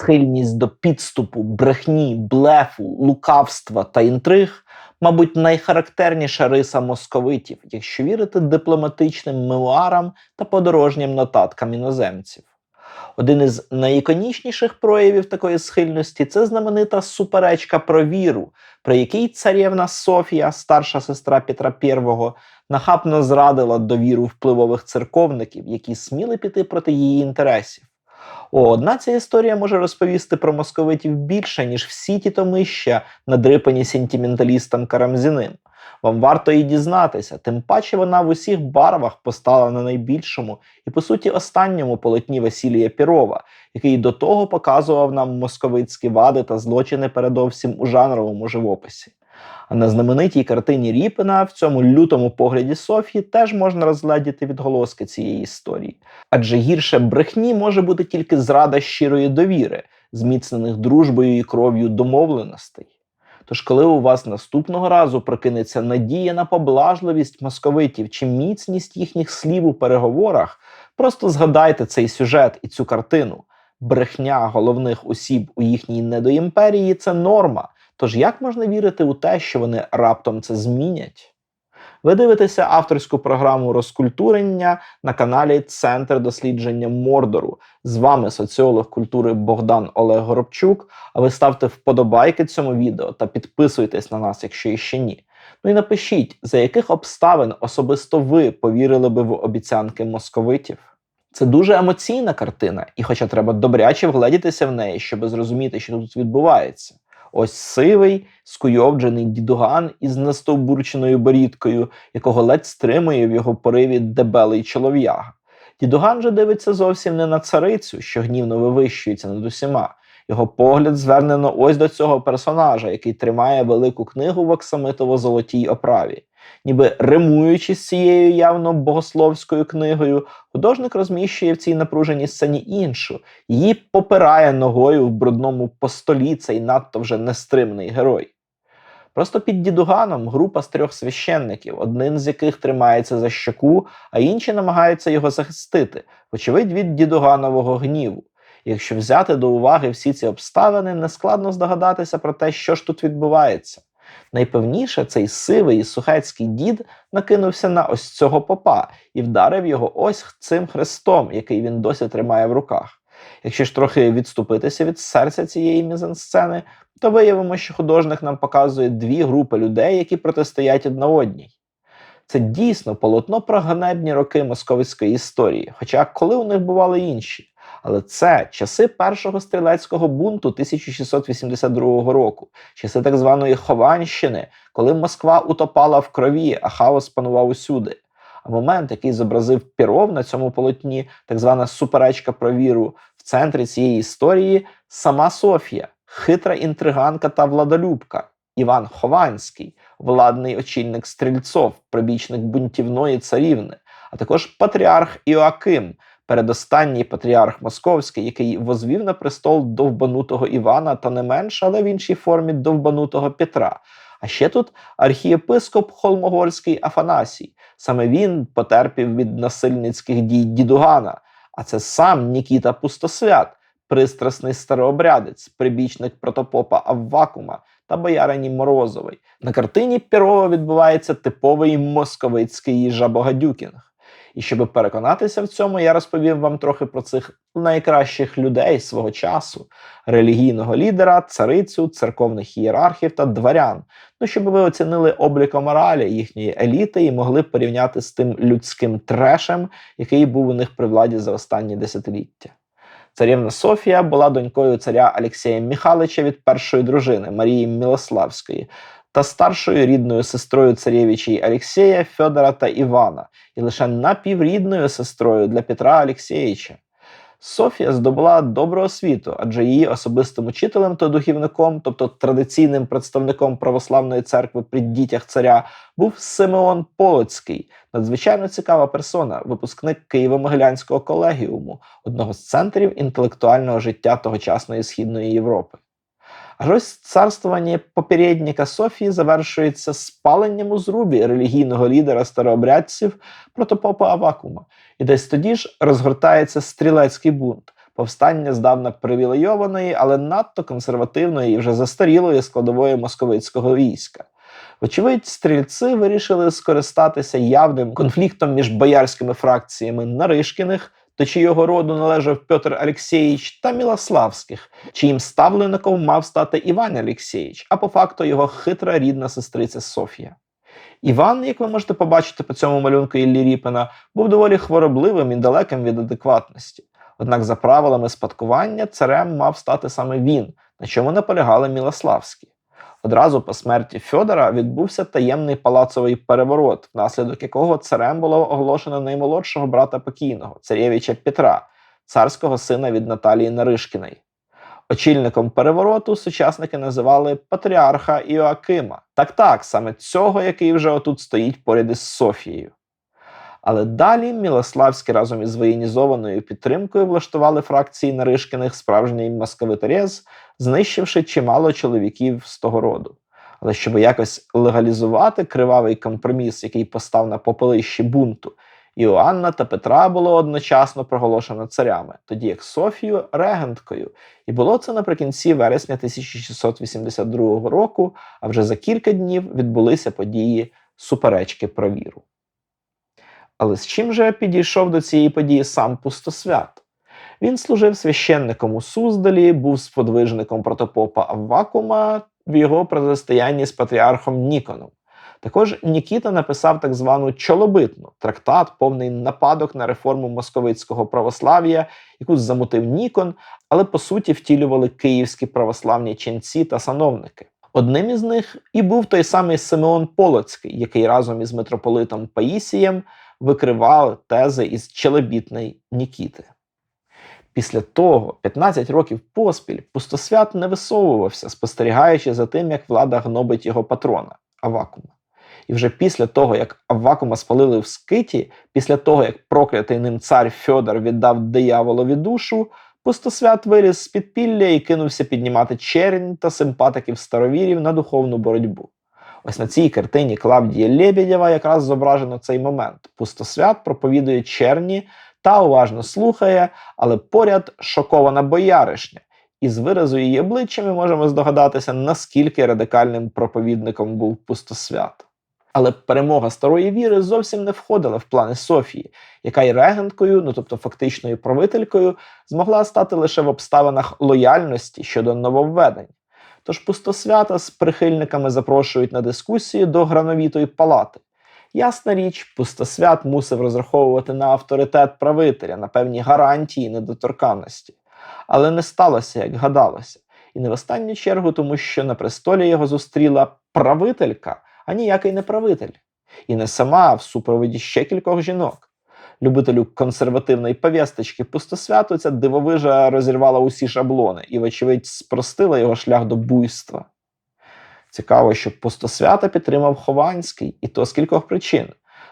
Схильність до підступу, брехні, блефу, лукавства та інтриг, мабуть, найхарактерніша риса московитів, якщо вірити дипломатичним мемуарам та подорожнім нотаткам іноземців. Один із найіконічніших проявів такої схильності це знаменита суперечка про віру, при якій царівна Софія, старша сестра Петра І, нахабно зрадила довіру впливових церковників, які сміли піти проти її інтересів. О, одна ця історія може розповісти про московитів більше, ніж всі ті томища, надрипані сентименталістам Карамзіним. Вам варто її дізнатися, тим паче вона в усіх барвах постала на найбільшому і, по суті, останньому полотні Василія Пірова, який до того показував нам московицькі вади та злочини передовсім у жанровому живописі. На знаменитій картині Ріпина в цьому лютому погляді Софії теж можна розглядіти відголоски цієї історії. Адже гірше брехні може бути тільки зрада щирої довіри, зміцнених дружбою і кров'ю домовленостей. Тож, коли у вас наступного разу прокинеться надія на поблажливість московитів чи міцність їхніх слів у переговорах, просто згадайте цей сюжет і цю картину. Брехня головних осіб у їхній недоімперії це норма. Тож як можна вірити у те, що вони раптом це змінять? Ви дивитеся авторську програму розкультурення на каналі Центр дослідження Мордору. З вами соціолог культури Богдан Олег Горобчук. А ви ставте вподобайки цьому відео та підписуйтесь на нас, якщо іще ні. Ну і напишіть, за яких обставин особисто ви повірили би в обіцянки московитів. Це дуже емоційна картина, і хоча треба добряче вгледітися в неї, щоб зрозуміти, що тут відбувається. Ось сивий, скуйовджений дідуган із настовбурченою борідкою, якого ледь стримує в його пориві дебелий чолов'яга. Дідуган же дивиться зовсім не на царицю, що гнівно вивищується над усіма. Його погляд звернено ось до цього персонажа, який тримає велику книгу в оксамитово-золотій оправі. Ніби римуючи з цією явно богословською книгою, художник розміщує в цій напруженій сцені іншу, її попирає ногою в брудному постолі цей надто вже нестримний герой. Просто під дідуганом група з трьох священників, один з яких тримається за щоку, а інші намагаються його захистити, вочевидь від дідуганового гніву. Якщо взяти до уваги всі ці обставини, нескладно здогадатися про те, що ж тут відбувається. Найпевніше цей сивий сухецький дід накинувся на ось цього попа і вдарив його ось цим хрестом, який він досі тримає в руках. Якщо ж трохи відступитися від серця цієї мізансцени, то виявимо, що художник нам показує дві групи людей, які протистоять одна одній. Це дійсно полотно про ганебні роки московської історії, хоча коли у них бували інші. Але це часи першого стрілецького бунту 1682 року, часи так званої Хованщини, коли Москва утопала в крові, а хаос панував усюди. А момент, який зобразив Піров на цьому полотні, так звана суперечка про віру, в центрі цієї історії сама Софія, хитра інтриганка та владолюбка, Іван Хованський, владний очільник стрільцов, прибічник бунтівної царівни, а також патріарх Іоаким, передостанній патріарх Московський, який возвів на престол довбанутого Івана та не менш, але в іншій формі довбанутого Петра. А ще тут архієпископ Холмогорський Афанасій. Саме він потерпів від насильницьких дій дідугана. А це сам Нікіта Пустосвят, пристрасний старообрядець, прибічник протопопа Аввакума та боярині Морозовий. На картині Пірова відбувається типовий московицький жабогадюкінг. І щоб переконатися в цьому, я розповів вам трохи про цих найкращих людей свого часу: релігійного лідера, царицю, церковних ієрархів та дворян. Ну, щоб ви оцінили обліко моралі їхньої еліти і могли порівняти з тим людським трешем, який був у них при владі за останні десятиліття. Царівна Софія була донькою царя Алексія Міхалича від першої дружини Марії Мілославської та старшою рідною сестрою царєвичей Алексія, Федора та Івана, і лише напіврідною сестрою для Петра Алексєєвича. Софія здобула добру освіту, адже її особистим учителем та духівником, тобто традиційним представником православної церкви при дітях царя, був Симеон Полоцький, надзвичайно цікава персона, випускник Києво-Могилянського колегіуму, одного з центрів інтелектуального життя тогочасної східної Європи. Аж ось царствування попередника Софії завершується спаленням у зрубі релігійного лідера старообрядців протопопа Авакума. І десь тоді ж розгортається стрілецький бунт. повстання здавна привілейованої, але надто консервативної і вже застарілої складової московицького війська. Вочевидь, стрільці вирішили скористатися явним конфліктом між боярськими фракціями Наришкіних, до чийого роду належав Петр Алексєєвич, та Мілославських, чиїм ставленником мав стати Іван Алексєєвич, а по факту його хитра рідна сестриця Софія. Іван, як ви можете побачити по цьому малюнку Іллі Ріпина, був доволі хворобливим і далеким від адекватності. Однак, за правилами спадкування, царем мав стати саме він, на чому наполягали Мілославські. Одразу по смерті Фьодора відбувся таємний палацовий переворот, внаслідок якого царем було оголошено наймолодшого брата покійного, царєвича Петра, царського сина від Наталії Наришкіної. Очільником перевороту сучасники називали патріарха Іоакима. Так так, саме цього, який вже отут стоїть поряд із Софією. Але далі Мілославські разом із воєнізованою підтримкою влаштували фракції Наришкиних справжній московиторез, знищивши чимало чоловіків з того роду. Але щоб якось легалізувати кривавий компроміс, який постав на попелищі бунту, Іоанна та Петра було одночасно проголошено царями, тоді як Софію регенткою. І було це наприкінці вересня 1682 року, а вже за кілька днів відбулися події суперечки про віру. Але з чим же підійшов до цієї події сам пустосвят? Він служив священником у Суздалі, був сподвижником протопопа Аввакума в його протистоянні з патріархом Ніконом. Також Нікіта написав так звану чолобитну трактат, повний нападок на реформу московицького православ'я, яку замутив Нікон, але по суті втілювали київські православні ченці та сановники. Одним із них і був той самий Симеон Полоцький, який разом із митрополитом Паїсієм викривав тези із челебітної Нікіти. Після того, 15 років поспіль, пустосвят не висовувався, спостерігаючи за тим, як влада гнобить його патрона Авакума. І вже після того, як Аввакума спалили в скиті, після того, як проклятий ним цар Фьодор віддав дияволові душу, пустосвят виліз з підпілля і кинувся піднімати чернь та симпатиків старовірів на духовну боротьбу. Ось на цій картині Клавдія Лебедєва якраз зображено цей момент. Пустосвят проповідує черні та уважно слухає, але поряд шокована бояришня. І з виразу її обличчя ми можемо здогадатися, наскільки радикальним проповідником був пустосвят. Але перемога старої віри зовсім не входила в плани Софії, яка й регенткою, ну тобто фактичною правителькою, змогла стати лише в обставинах лояльності щодо нововведень. Тож пустосвята з прихильниками запрошують на дискусії до грановітої палати. Ясна річ, пустосвят мусив розраховувати на авторитет правителя, на певні гарантії недоторканності. Але не сталося, як гадалося, і не в останню чергу, тому що на престолі його зустріла правителька, а ніякий не правитель. І не сама, а в супроводі ще кількох жінок. Любителю консервативної пов'язочки пустосвяту ця дивовижа розірвала усі шаблони і, вочевидь, спростила його шлях до буйства. Цікаво, що пустосвята підтримав Хованський, і то з кількох причин.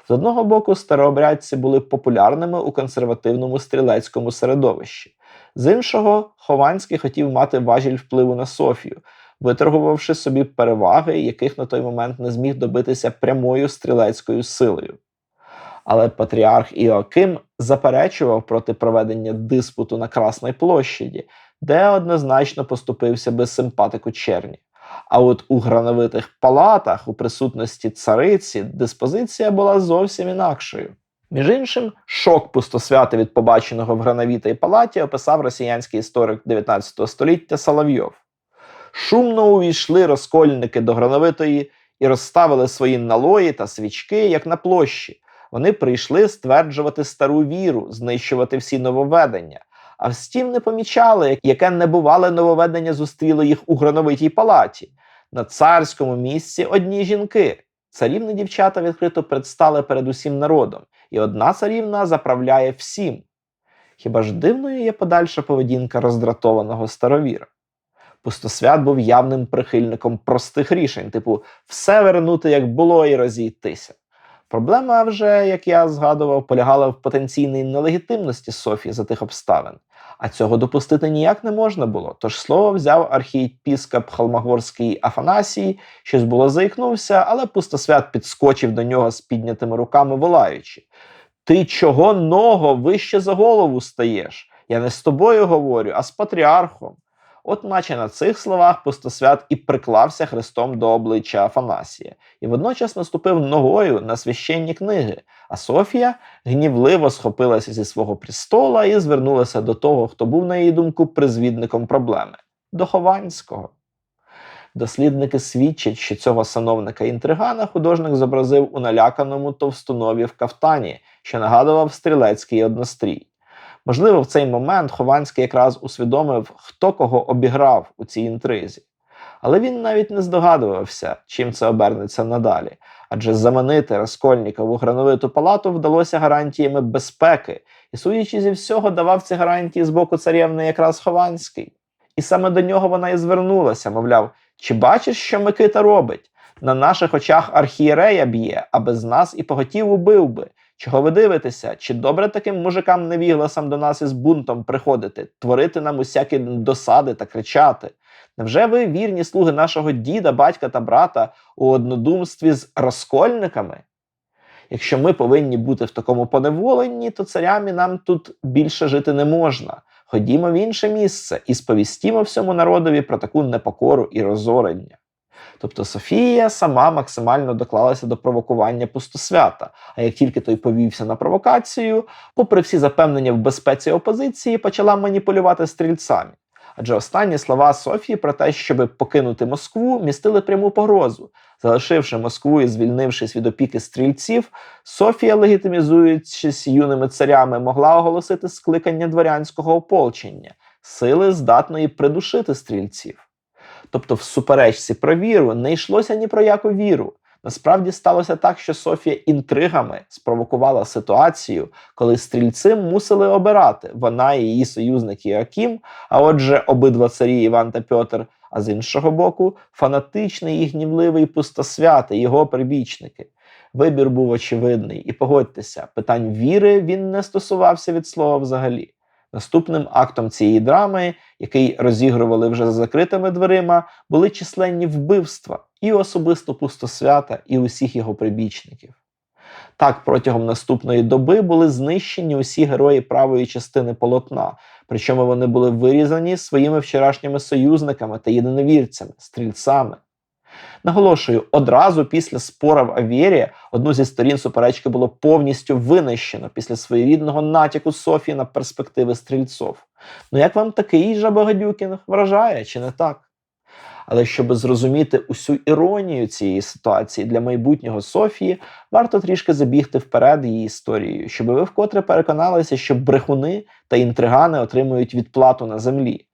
З одного боку, старообрядці були популярними у консервативному стрілецькому середовищі, з іншого, Хованський хотів мати важіль впливу на Софію, виторгувавши собі переваги, яких на той момент не зміг добитися прямою стрілецькою силою. Але патріарх Іоаким заперечував проти проведення диспуту на Красній площаді, де однозначно поступився би симпатику черні. А от у грановитих палатах у присутності цариці диспозиція була зовсім інакшою. Між іншим, шок пустосвяти від побаченого в грановітій палаті описав росіянський історик 19 століття Соловйов. Шумно увійшли розкольники до грановитої і розставили свої налої та свічки, як на площі. Вони прийшли стверджувати стару віру, знищувати всі нововведення. А втім, не помічали, яке небувале нововведення зустріло їх у грановитій палаті. На царському місці одні жінки. Царівні дівчата відкрито предстали перед усім народом, і одна царівна заправляє всім. Хіба ж дивною є подальша поведінка роздратованого старовіра? Пустосвят був явним прихильником простих рішень, типу все вернути, як було, і розійтися. Проблема вже, як я згадував, полягала в потенційній нелегітимності Софії за тих обставин, а цього допустити ніяк не можна було. Тож слово взяв архієпіскоп Холмогорський Афанасій, щось було заїкнувся, але пустосвят підскочив до нього з піднятими руками, волаючи: Ти чого ного вище за голову стаєш? Я не з тобою говорю, а з патріархом. От наче на цих словах пустосвят і приклався Христом до обличчя Афанасія, і водночас наступив ногою на священні книги. А Софія гнівливо схопилася зі свого престола і звернулася до того, хто був, на її думку, призвідником проблеми до Хованського. Дослідники свідчать, що цього сановника інтригана художник зобразив у наляканому товстонові в кафтані, що нагадував стрілецький однострій. Можливо, в цей момент Хованський якраз усвідомив, хто кого обіграв у цій інтризі. Але він навіть не здогадувався, чим це обернеться надалі, адже заманити Раскольнікова у грановиту палату вдалося гарантіями безпеки, і, судячи зі всього, давав ці гарантії з боку царівни якраз Хованський. І саме до нього вона і звернулася, мовляв, чи бачиш, що Микита робить? На наших очах архієрея б'є, а без нас і поготів убив би. Чого ви дивитеся? Чи добре таким мужикам невігласам до нас із бунтом приходити, творити нам усякі досади та кричати? Невже ви вірні слуги нашого діда, батька та брата у однодумстві з розкольниками? Якщо ми повинні бути в такому поневоленні, то царям і нам тут більше жити не можна. Ходімо в інше місце і сповістімо всьому народові про таку непокору і розорення. Тобто Софія сама максимально доклалася до провокування пустосвята. А як тільки той повівся на провокацію, попри всі запевнення в безпеці опозиції, почала маніпулювати стрільцями. Адже останні слова Софії про те, щоб покинути Москву, містили пряму погрозу. Залишивши Москву і звільнившись від опіки стрільців, Софія, легітимізуючись юними царями, могла оголосити скликання дворянського ополчення, сили здатної придушити стрільців. Тобто, в суперечці про віру не йшлося ні про яку віру. Насправді сталося так, що Софія інтригами спровокувала ситуацію, коли стрільці мусили обирати вона і її союзник Іаким, а отже, обидва царі Іван та Пьотр, а з іншого боку, фанатичний і гнівливий пустосвятий, його прибічники. Вибір був очевидний, і погодьтеся, питань віри він не стосувався від слова взагалі. Наступним актом цієї драми, який розігрували вже за закритими дверима, були численні вбивства і особисто пустосвята, і усіх його прибічників. Так, протягом наступної доби були знищені усі герої правої частини полотна, причому вони були вирізані своїми вчорашніми союзниками та єдиновірцями, стрільцями. Наголошую, одразу після спора в Авєрі одну зі сторін суперечки було повністю винищено після своєрідного натяку Софії на перспективи стрільцов. Ну як вам такий Жабагадюкін вражає, чи не так? Але щоб зрозуміти усю іронію цієї ситуації для майбутнього Софії, варто трішки забігти вперед її історією, щоб ви вкотре переконалися, що брехуни та інтригани отримують відплату на землі.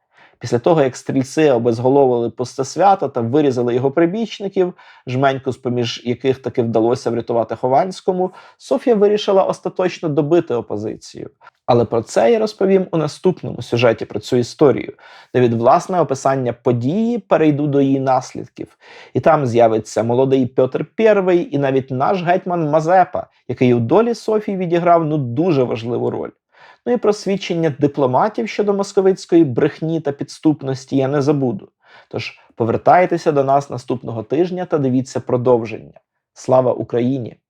Після того, як стрільці обезголовили пустосвята та вирізали його прибічників, жменьку з поміж яких таки вдалося врятувати Хованському, Софія вирішила остаточно добити опозицію. Але про це я розповім у наступному сюжеті про цю історію, де від власне описання події перейду до її наслідків. І там з'явиться молодий Петр І і навіть наш гетьман Мазепа, який у долі Софії відіграв ну дуже важливу роль. Ну і про свідчення дипломатів щодо московицької брехні та підступності я не забуду. Тож повертайтеся до нас наступного тижня та дивіться продовження. Слава Україні!